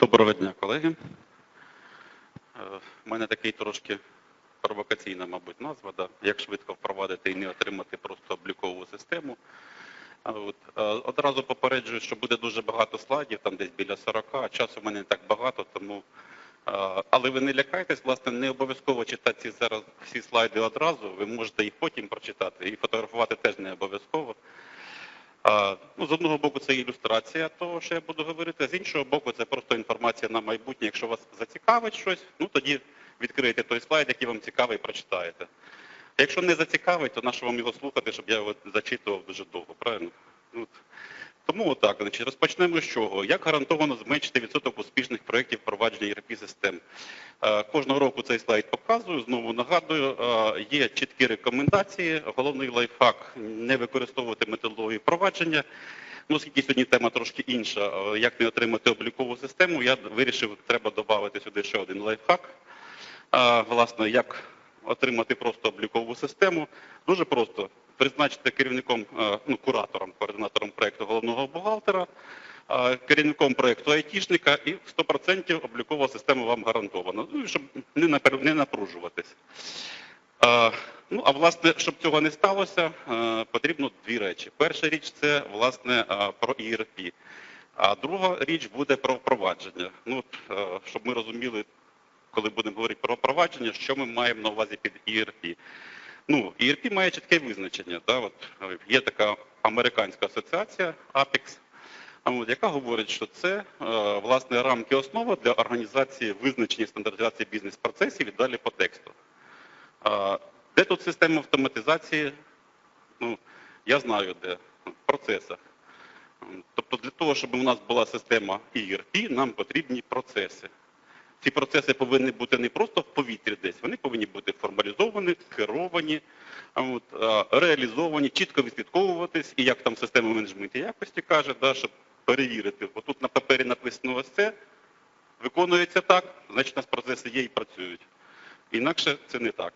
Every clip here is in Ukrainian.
Доброго дня, колеги. У мене такий трошки провокаційна, мабуть, назва, да? як швидко впровадити і не отримати просто облікову систему. От, е, одразу попереджую, що буде дуже багато слайдів, там десь біля 40, а часу в мене не так багато, тому. е, Але ви не лякайтесь, власне, не обов'язково читати зараз всі слайди одразу, ви можете їх потім прочитати, і фотографувати теж не обов'язково. Ну, з одного боку, це ілюстрація того, що я буду говорити, з іншого боку, це просто інформація на майбутнє. Якщо вас зацікавить щось, ну тоді відкриєте той слайд, який вам цікавий, прочитаєте. Якщо не зацікавить, то нащо вам його слухати, щоб я його зачитував дуже довго, правильно? Ну. Тому отак, значить, розпочнемо з чого. Як гарантовано зменшити відсоток успішних проєктів впровадження ERP систем? Е, Кожного року цей слайд показую, знову нагадую, е, є чіткі рекомендації. Головний лайфхак не використовувати методологію впровадження. Ну, оскільки сьогодні тема трошки інша, е, як не отримати облікову систему, я вирішив, треба додати сюди ще один лайфхак. Власне, як отримати просто облікову систему. Дуже просто призначити керівником, е, ну, куратором, координатором проєкту головного бухгалтера, е, керівником проєкту айтішника і 100% облікова система вам гарантована. Ну, щоб не напружуватись. Е, Ну, а власне, щоб цього не сталося, потрібно дві речі. Перша річ це власне про ERP. А друга річ буде про впровадження. Ну, щоб ми розуміли, коли будемо говорити про впровадження, що ми маємо на увазі під ERP. Ну, ERP має чітке визначення. Да? От, е, є така американська асоціація APEX, яка говорить, що це е, власне рамки основа для організації визначення і стандартизації бізнес-процесів і далі по тексту. Де тут система автоматизації? Ну, я знаю, де в процесах. Тобто для того, щоб у нас була система ERP, нам потрібні процеси. Ці процеси повинні бути не просто в повітрі десь, вони повинні бути формалізовані, керовані, от, реалізовані, чітко відслідковуватись, і як там система менеджменту якості каже, щоб перевірити. Отут на папері написано ось це, виконується так, значить у нас процеси є і працюють. Інакше це не так.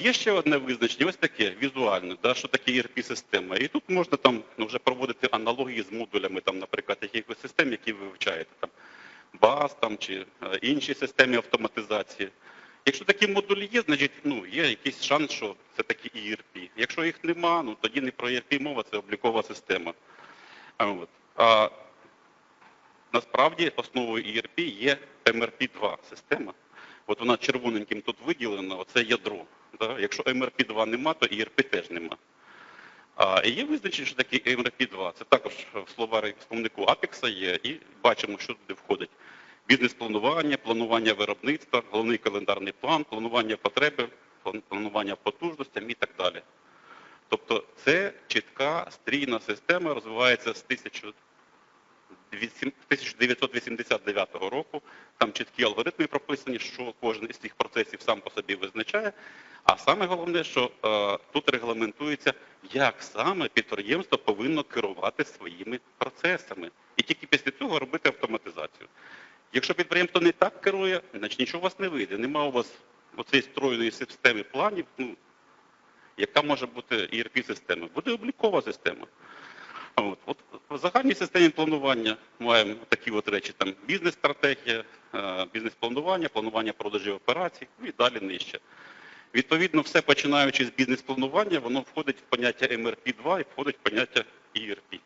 Є ще одне визначення, ось таке візуальне, що таке ERP-система. І тут можна ну, вже проводити аналогії з модулями, наприклад, якихось систем, які ви вивчаєте, БАС там, чи е, інші системи автоматизації. Якщо такі модулі є, значить ну, є якийсь шанс, що це такі ERP. Якщо їх нема, ну тоді не про ERP мова, це облікова система. А, от. а насправді основою ERP є MRP-2 система. От вона червоненьким тут виділена, оце ядро. Да? Якщо MRP-2 нема, то ERP теж нема. І є визначення, що таке MRP-2. Це також в словарі словнику Apex є, і бачимо, що туди входить. Бізнес-планування, планування виробництва, головний календарний план, планування потреби, планування потужностям і так далі. Тобто це чітка стрійна система, розвивається з 1000 вісім- 1989 року. Там чіткі алгоритми прописані, що кожен із цих процесів сам по собі визначає. А саме головне, що е, тут регламентується, як саме підприємство повинно керувати своїми процесами. І тільки після цього робити автоматизацію. Якщо підприємство не так керує, значить нічого у вас не вийде. Нема у вас оцеї стройної системи планів, ну, яка може бути ERP-система. Буде облікова система. От, от в загальній системі планування маємо такі от речі, там бізнес-стратегія, е, бізнес-планування, планування продажів операцій ну і далі нижче. Відповідно, все починаючи з бізнес-планування, воно входить в поняття MRP-2 і входить в поняття ERP.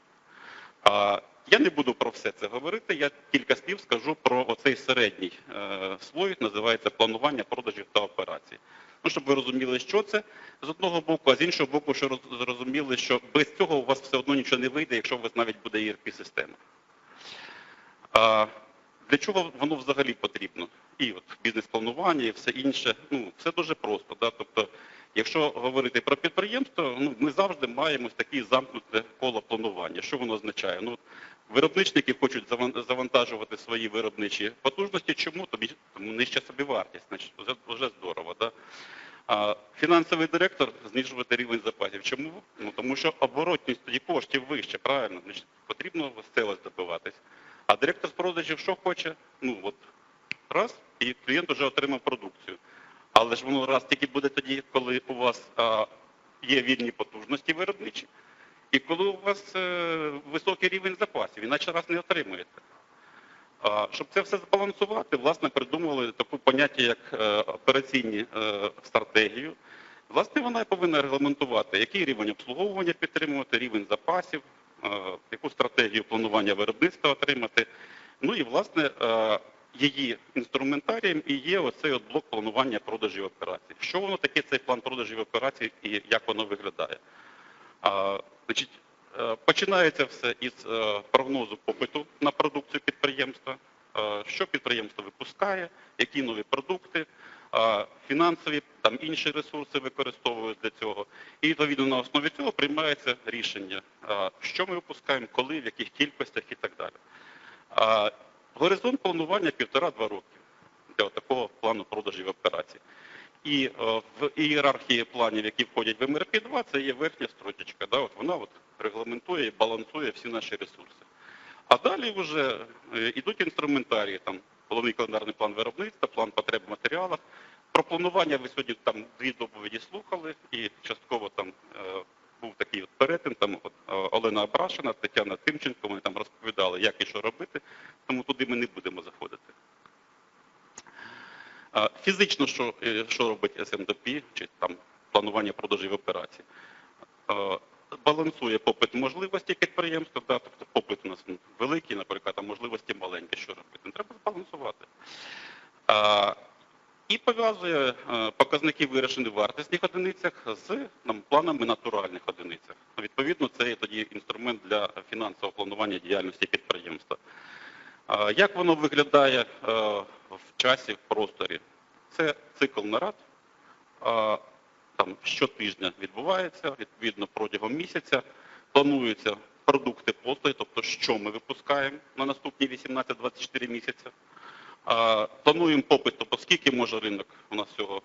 А я не буду про все це говорити, я кілька слів скажу про оцей середній е, слой, називається планування продажів та операцій. Ну, щоб ви розуміли, що це з одного боку, а з іншого боку, що роз- зрозуміли, що без цього у вас все одно нічого не вийде, якщо у вас навіть буде ERP-система. Для чого воно взагалі потрібно? І от бізнес-планування, і все інше. Ну, все дуже просто. Да? Тобто, якщо говорити про підприємство, ну, ми завжди маємо таке замкнуте коло планування. Що воно означає? Ну, виробничники хочуть завантажувати свої виробничі потужності. Чому? Тобі тому нижча собівартість. Значить, вже, вже здорово. Да? А фінансовий директор знижувати рівень запасів. Чому? Ну тому що оборотність тоді коштів вище, правильно? Значить, потрібно стелес добиватись. А директор з продажів що хоче? Ну от раз, і клієнт вже отримав продукцію. Але ж воно раз тільки буде тоді, коли у вас а, є вільні потужності виробничі, і коли у вас е, високий рівень запасів, іначе раз не отримуєте. А, Щоб це все збалансувати, власне, придумали таку поняття, як е, операційні е, стратегію. Власне, вона повинна регламентувати, який рівень обслуговування підтримувати, рівень запасів, е, яку стратегію планування виробництва отримати. Ну і, власне, е, її інструментарієм і є оцей от блок планування продажів операцій. Що воно таке, цей план продажів операцій і як воно виглядає? А, значить, е, починається все із е, прогнозу попиту на продукцію підприємства, е, що підприємство випускає, які нові продукти, фінансові там інші ресурси використовують для цього. І відповідно на основі цього приймається рішення, що ми випускаємо, коли, в яких кількостях і так далі. Горизонт планування півтора-два роки для такого плану продажів операцій. І е, в ієрархії планів, які входять в МРП-2, це є верхня строчечка. Да, от вона от регламентує і балансує всі наші ресурси. А далі вже е, йдуть інструментарії, там головний календарний план виробництва, план потреб матеріалах. Про планування ви сьогодні там дві доповіді слухали, і частково там е, був такий от перетин, там от, е, Олена Абрашина, Тетяна Тимченко, вони там розповідали, як і що робити, тому туди ми не будемо заходити. Фізично, що, е, що робить СМДП, чи там планування продажів операцій? Балансує попит можливості підприємства, да, тобто попит у нас великий, наприклад, а можливості маленькі, що робити? Треба збалансувати. І пов'язує е, показники вирішені в вартісних одиницях з планами натуральних одиницях. Відповідно, це є тоді інструмент для фінансового планування діяльності підприємства. Як воно виглядає е, в часі, в просторі? Це цикл нарад. Там щотижня відбувається, відповідно, протягом місяця плануються продукти послуги, тобто що ми випускаємо на наступні 18-24 місяці. Плануємо попит, тобто скільки може ринок у нас цього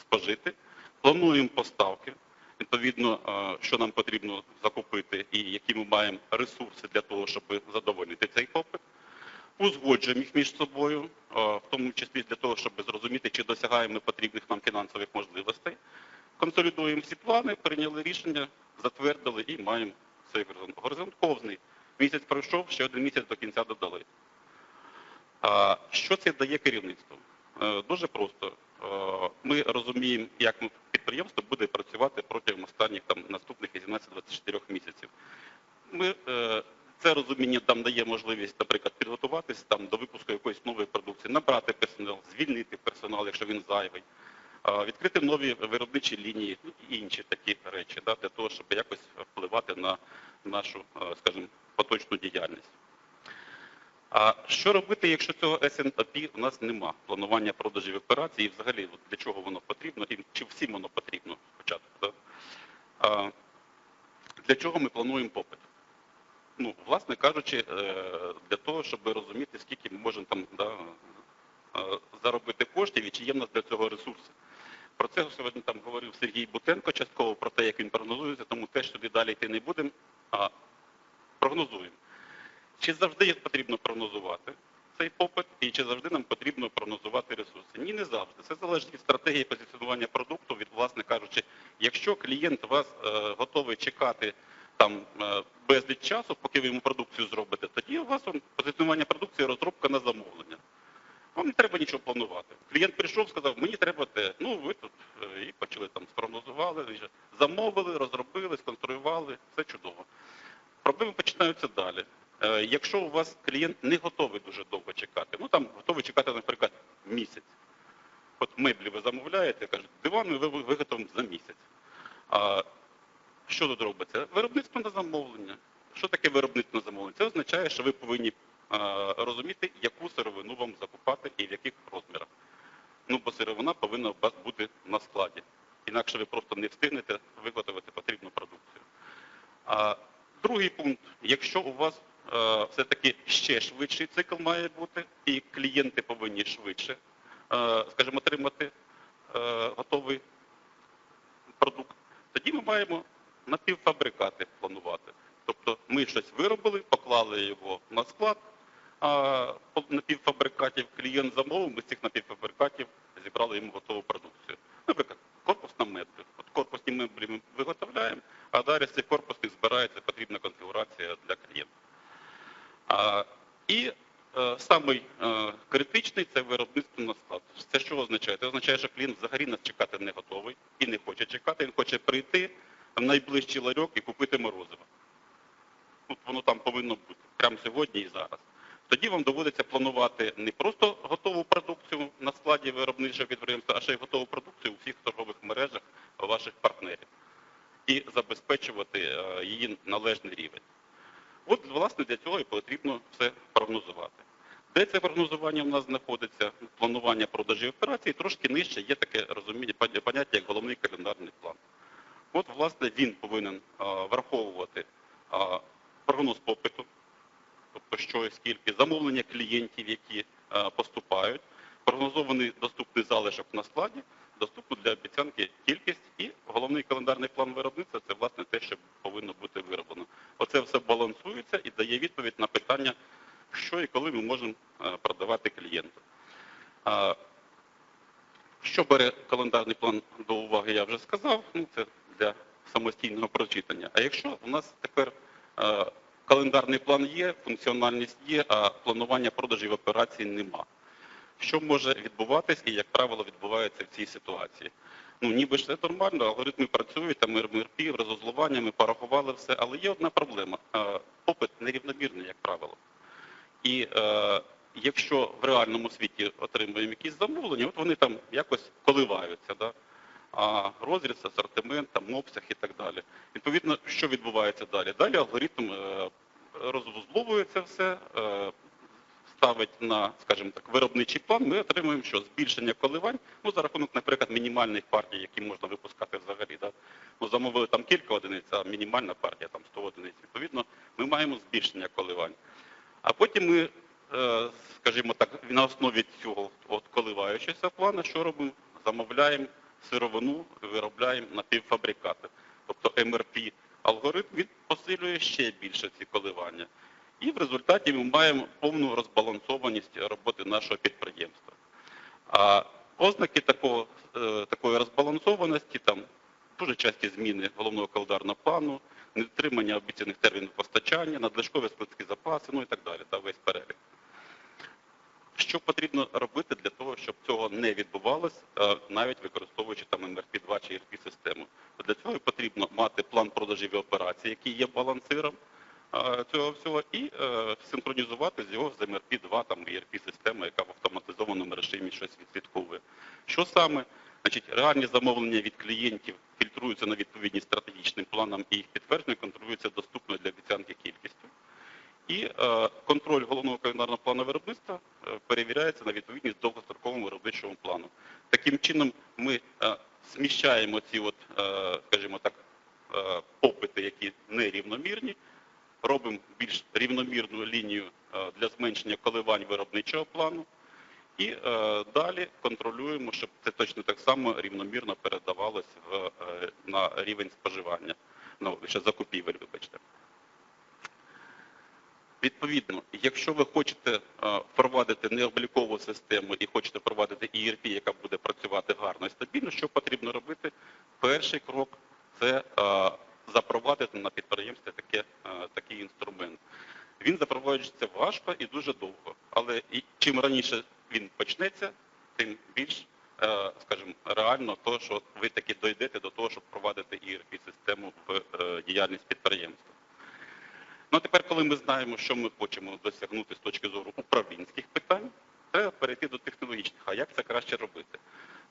спожити. Плануємо поставки, відповідно, що нам потрібно закупити і які ми маємо ресурси для того, щоб задовольнити цей попит. Узгоджуємо їх між собою, в тому числі для того, щоб зрозуміти, чи досягаємо потрібних нам фінансових можливостей. Консолідуємо всі плани, прийняли рішення, затвердили і маємо цей горизонт. Горизонт ковзний. Місяць пройшов, ще один місяць до кінця додали. Що це дає керівництву? Е, Дуже просто. Е, Ми розуміємо, як підприємство буде працювати протягом останніх там, наступних 18-24 місяців. Ми, е, це розуміння нам дає можливість, наприклад, підготуватись там, до випуску якоїсь нової продукції, набрати персонал, звільнити персонал, якщо він зайвий, відкрити нові виробничі лінії ну, і інші такі речі, да, для того, щоб якось впливати на нашу, скажімо, поточну діяльність. А що робити, якщо цього S&OP у нас нема? Планування продажів операцій і взагалі для чого воно потрібно і чи всім воно потрібно спочатку? А, для чого ми плануємо попит? Ну, власне кажучи, е, для того, щоб розуміти, скільки ми можемо там да, е, заробити коштів і чи є в нас для цього ресурси. Про це сьогодні там говорив Сергій Бутенко частково про те, як він прогнозується, тому теж сюди далі йти не будемо, а прогнозуємо. Чи завжди потрібно прогнозувати цей попит, і чи завжди нам потрібно прогнозувати ресурси? Ні, не завжди. Це залежить від стратегії позиціонування продукту, від, власне кажучи, якщо клієнт вас е, готовий чекати там е, безліч часу, поки ви йому продукцію зробите, тоді у вас он, позиціонування продукції розробка на замовлення. Вам не треба нічого планувати. Клієнт прийшов, сказав, мені треба те. Ну, ви тут е, і почали там спрогнозували, замовили, розробили, сконструювали, все чудово. Проблеми починаються далі. Е, Якщо у вас клієнт не готовий дуже довго чекати, ну там готовий чекати, наприклад, місяць. От меблі ви замовляєте, кажуть, диван ми ви- виготовимо за місяць. А що тут робиться? Виробництво на замовлення. Що таке виробництво на замовлення? Це означає, що ви повинні розуміти, яку сировину вам закупати і в яких розмірах. Ну, бо сировина повинна у вас бути на складі. Інакше ви просто не встигнете виготовити потрібну продукцію. А другий пункт, якщо у вас все-таки ще швидший цикл має бути, і клієнти повинні швидше, е, скажімо, отримати е, готовий продукт, тоді ми маємо напівфабрикати планувати. Тобто ми щось виробили, поклали його на склад, а напівфабрикатів клієнт замовив, ми з цих напівфабрикатів зібрали йому готову продукцію. Наприклад, корпус на меблі. От корпусні меблі ми виготовляємо, а далі з цих корпусних збирається потрібна конфігурація для клієнта. І е, самий е, критичний це виробництво на склад. Це що означає? Це означає, що клієнт взагалі нас чекати не готовий і не хоче чекати. Він хоче прийти в найближчий ларьок і купити морозиво. От воно там повинно бути прямо сьогодні і зараз. Тоді вам доводиться планувати не просто готову продукцію на складі виробничого підприємства, а ще й готову продукцію у всіх торгових мережах ваших партнерів і забезпечувати е, її належний рівень. От, власне, для цього і потрібно все прогнозувати. Де це прогнозування в нас знаходиться? Планування продажі операцій трошки нижче є таке розуміння, поняття як головний календарний план. От, власне, він повинен а, враховувати а, прогноз попиту, тобто що і скільки, замовлення клієнтів, які а, поступають, прогнозований доступний залишок на складі, доступну для обіцянки кількість і головний календарний план виробництва це власне те, що повинно бути вироблено. Оце все балансується і дає відповідь на питання, що і коли ми можемо е, продавати клієнту. Що бере календарний план до уваги, я вже сказав, ну це для самостійного прочитання. А якщо у нас тепер е, календарний план є, функціональність є, а планування продажів операцій нема. Що може відбуватись і, як правило, відбувається в цій ситуації? Ну, ніби ж все нормально, алгоритми працюють, там МРП, розозлування, ми порахували все, але є одна проблема. Попит нерівномірний, як правило. І е, якщо в реальному світі отримуємо якісь замовлення, от вони там якось коливаються, да? а розріз, асортимент, там, обсяг і так далі. Відповідно, що відбувається далі? Далі алгоритм е, розвузловує це все, е, ставить на, скажімо так, виробничий план, ми отримуємо що? Збільшення коливань, ну, за рахунок, наприклад, мінімальних партій, які можна випускати взагалі. Да? Ну, замовили там кілька одиниць, а мінімальна партія там 100 одиниць. Відповідно, ми маємо збільшення коливань. А потім ми, е, скажімо так, на основі цього от коливаючогося плану, що робимо? Замовляємо сировину, виробляємо напівфабрикати. Тобто МРП алгоритм він посилює ще більше ці коливання. І в результаті ми маємо повну розбалансованість роботи нашого підприємства. А ознаки такого, е, такої розбалансованості, там дуже часті зміни головного календарного плану, недотримання обіцяних термінів постачання, надлишкові складські запаси, ну і так далі, та весь перелік. Що потрібно робити для того, щоб цього не відбувалося, е, навіть використовуючи там МРП-2 чи ERP-систему? Для цього потрібно мати план продажів і операцій, який є балансиром цього всього, і е, синхронізувати з його з МРП-2 там ERP-системи, яка в автоматизованому режимі щось відслідковує. Що саме? Значить, реальні замовлення від клієнтів фільтруються на відповідність стратегічним планам і їх підтвердження контролюється доступною для обіцянки кількістю. І е, контроль головного календарного плану виробництва е, перевіряється на відповідність довгостроковому виробничому плану. Таким чином ми е, зміщаємо ці, от, е, скажімо так, е, попити, які нерівномірні, робимо більш рівномірну лінію е, для зменшення коливань виробничого плану. І е, далі контролюємо, щоб це точно так само рівномірно передавалось в, е, на рівень споживання, ну, ще закупівель, вибачте. Відповідно, якщо ви хочете впровадити необлікову систему і хочете впровадити ERP, яка буде працювати гарно і стабільно, що потрібно робити? Перший крок це запровадити на підприємстві таке, е, такий інструмент. Він запроваджується важко і дуже довго, але і чим раніше він почнеться, тим більш, е, скажімо, реально то, що ви таки дойдете до того, щоб впровадити ERP-систему в е, діяльність підприємства. Ну, тепер, коли ми знаємо, що ми хочемо досягнути з точки зору управлінських питань, треба перейти до технологічних. А як це краще робити?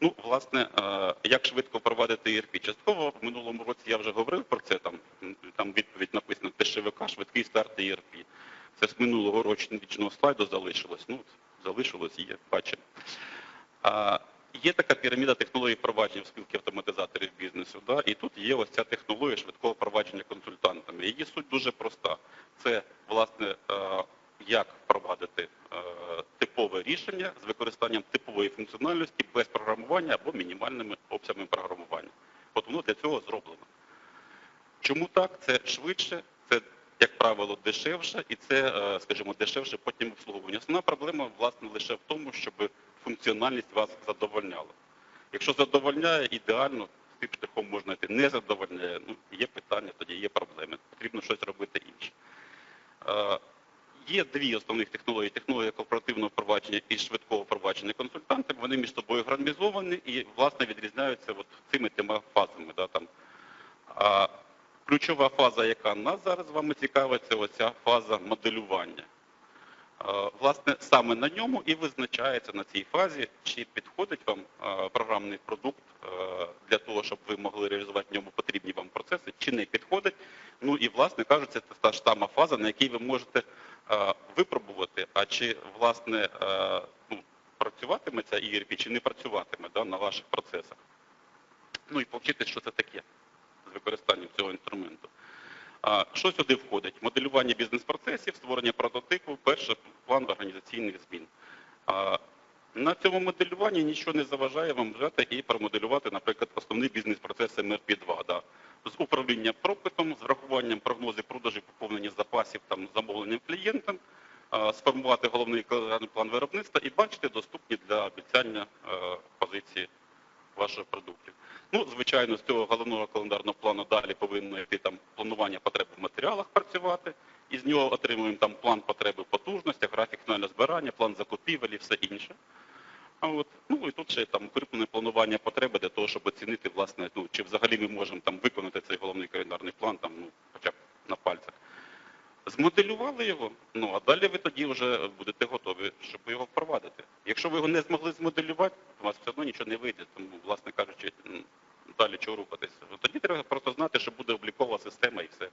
Ну, власне, е, як швидко впровадити ERP? Частково в минулому році я вже говорив про це, там, там відповідь написана ТШВК, швидкий старт ERP. Це з минулого річного слайду залишилось. Ну, залишилось, є, бачимо. Є така піраміда технологій впровадження в спілки автоматизаторів бізнесу. Да? І тут є ось ця технологія швидкого впровадження консультантами. Її суть дуже проста. Це, власне, е, як впровадити е, типове рішення з використанням типової функціональності без програмування або мінімальними обсягами програмування. От воно для цього зроблено. Чому так? Це швидше, це, як правило, дешевше, і це, е, скажімо, дешевше потім обслуговування. Основна проблема, власне, лише в тому, щоб функціональність вас задовольняла. Якщо задовольняє, ідеально, тим шляхом можна йти. Не задовольняє, ну, є питання, тоді є проблеми. Потрібно щось робити інше. Є дві основних технології: технологія корпоративного впровадження і швидкого впровадження консультантами. Вони між собою гармонізовані і власне відрізняються от цими тими фазами. Да, там. А ключова фаза, яка нас зараз з вами цікавить, це оця фаза моделювання. Е, Власне, саме на ньому і визначається на цій фазі, чи підходить вам е, програмний продукт е, для того, щоб ви могли реалізувати в ньому потрібні вам процеси, чи не підходить. Ну і, власне кажучи, це та ж сама фаза, на якій ви можете випробувати, а чи власне ну, працюватиме ця ERP, чи не працюватиме да, на ваших процесах. Ну і повчити, що це таке з використанням цього інструменту. Що сюди входить? Моделювання бізнес-процесів, створення прототипу, перше план організаційних змін. На цьому моделюванні нічого не заважає вам взяти і промоделювати, наприклад, основний бізнес-процес МРП-2. Да. З управлінням пропитом, з врахуванням прогнозів продажів, поповнення запасів, там, замовленням клієнтам, сформувати головний план виробництва і бачити доступні для обіцяння е, позиції ваших продуктів. Ну, звичайно, з цього головного календарного плану далі повинно йти там планування потреб в матеріалах працювати. І з нього отримуємо там план потреби в потужностях, графік фінального збирання, план закупівель і все інше. А от, ну і тут ще там укріплене планування потреби для того, щоб оцінити, власне, ну, чи взагалі ми можемо там виконати цей головний календарний план, там, ну, хоча б на пальцях. Змоделювали його, ну а далі ви тоді вже будете готові, щоб його впровадити. Якщо ви його не змогли змоделювати, у вас все одно нічого не вийде. Тому, власне кажучи, далі чого рухатися. Тоді треба просто знати, що буде облікова система і все.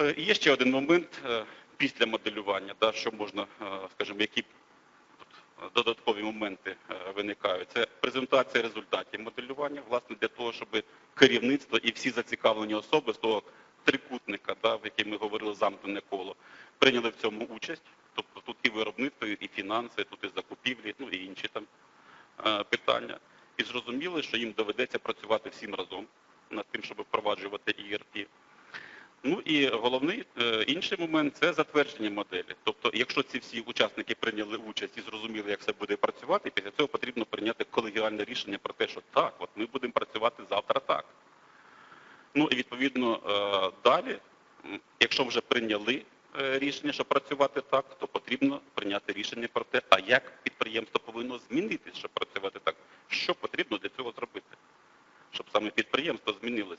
Е, і Є ще один момент е, після моделювання, да, що можна, е, скажімо, які тут додаткові моменти виникають. Це презентація результатів моделювання, власне, для того, щоб керівництво і всі зацікавлені особи з того трикутника, да, в який ми говорили замкнене коло, прийняли в цьому участь. Тобто тут і виробництво, і фінанси, тут і закупівлі, ну і інші там е, питання. І зрозуміли, що їм доведеться працювати всім разом над тим, щоб впроваджувати ERP. Ну і головний е, інший момент це затвердження моделі. Тобто, якщо ці всі учасники прийняли участь і зрозуміли, як це буде працювати, після цього потрібно прийняти колегіальне рішення про те, що так, от ми будемо працювати завтра так. Ну і відповідно е, далі, якщо вже прийняли е, рішення, що працювати так, то потрібно прийняти рішення про те, а як підприємство повинно змінитись, щоб працювати так. Що потрібно для цього зробити, щоб саме підприємство змінилось.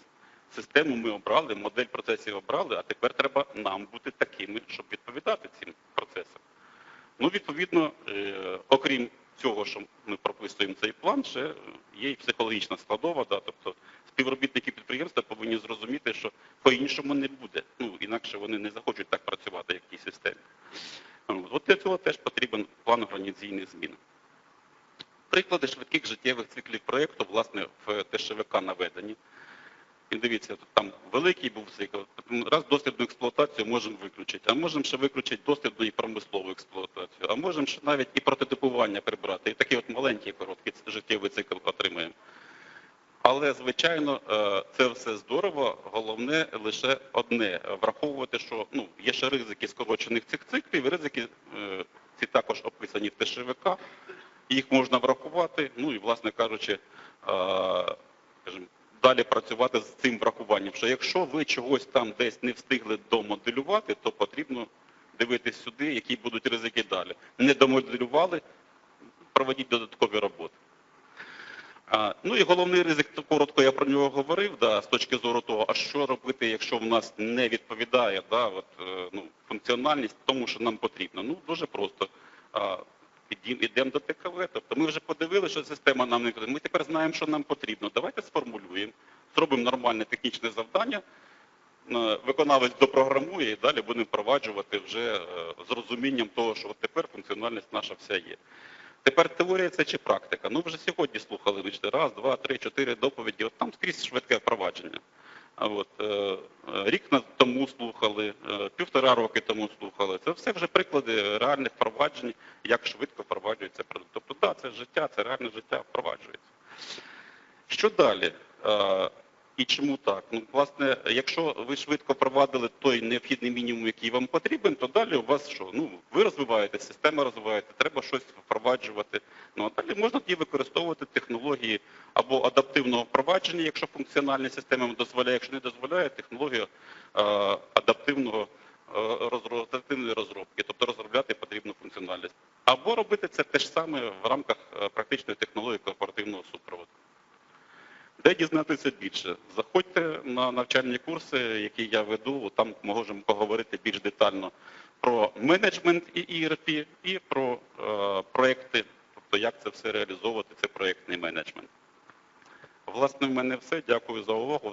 Систему ми обрали, модель процесів обрали, а тепер треба нам бути такими, щоб відповідати цим процесам. Ну, відповідно, е, окрім цього, що ми прописуємо цей план, ще є і психологічна складова, да, тобто співробітники підприємства повинні зрозуміти, що по-іншому не буде. Ну, інакше вони не захочуть так працювати, як в тій системі. От для цього теж потрібен план організаційних змін. Приклади швидких життєвих циклів проєкту, власне, в ТШВК наведені. І дивіться, там великий був цикл. Раз дослідну експлуатацію можемо виключити, а можемо ще виключити дослідну і промислову експлуатацію, а можемо ще навіть і прототипування прибрати. І такий от маленький короткий життєвий цикл отримаємо. Але, звичайно, е, це все здорово. Головне лише одне враховувати, що ну, є ще ризики скорочених цих циклів, ризики е, ці також описані в ТШВК. Їх можна врахувати, ну і, власне кажучи, е, далі працювати з цим врахуванням. Що якщо ви чогось там десь не встигли домоделювати, то потрібно дивитись сюди, які будуть ризики далі. Не домоделювали, проводіть додаткові роботи. Ну і головний ризик, коротко я про нього говорив, да, з точки зору того, а що робити, якщо в нас не відповідає да, от, е, ну, функціональність тому, що нам потрібно. Ну, дуже просто. Ідемо до ТКВ. Тобто ми вже подивилися, що система нам не потрібна. Ми тепер знаємо, що нам потрібно. Давайте сформулюємо, зробимо нормальне технічне завдання, е, виконавець допрограмує і далі будемо впроваджувати вже е, з розумінням того, що от тепер функціональність наша вся є. Тепер теорія це чи практика? Ну вже сьогодні слухали бачите, раз, два, три, чотири доповіді. От там скрізь швидке впровадження. От е, е, рік тому слухали, е, півтора роки тому слухали. Це все вже приклади реальних впроваджень, як швидко впроваджується продукт. Тобто, так, це життя, це реальне життя впроваджується. Що далі? І чому так? Ну, власне, якщо ви швидко впровадили той необхідний мінімум, який вам потрібен, то далі у вас що? Ну, ви розвиваєте, система розвиваєте, треба щось впроваджувати. Ну, а далі можна тоді використовувати технології або адаптивного впровадження, якщо функціональна система дозволяє, якщо не дозволяє, технологію адаптивного оперативної розробки, тобто розробляти потрібну функціональність. Або робити це те ж саме в рамках е, практичної технології корпоративного супроводу. Де дізнатися більше? Заходьте на навчальні курси, які я веду. Там можемо поговорити більш детально про менеджмент і ERP, і про е, проекти, тобто як це все реалізовувати, це проектний менеджмент. Власне, в мене все. Дякую за увагу.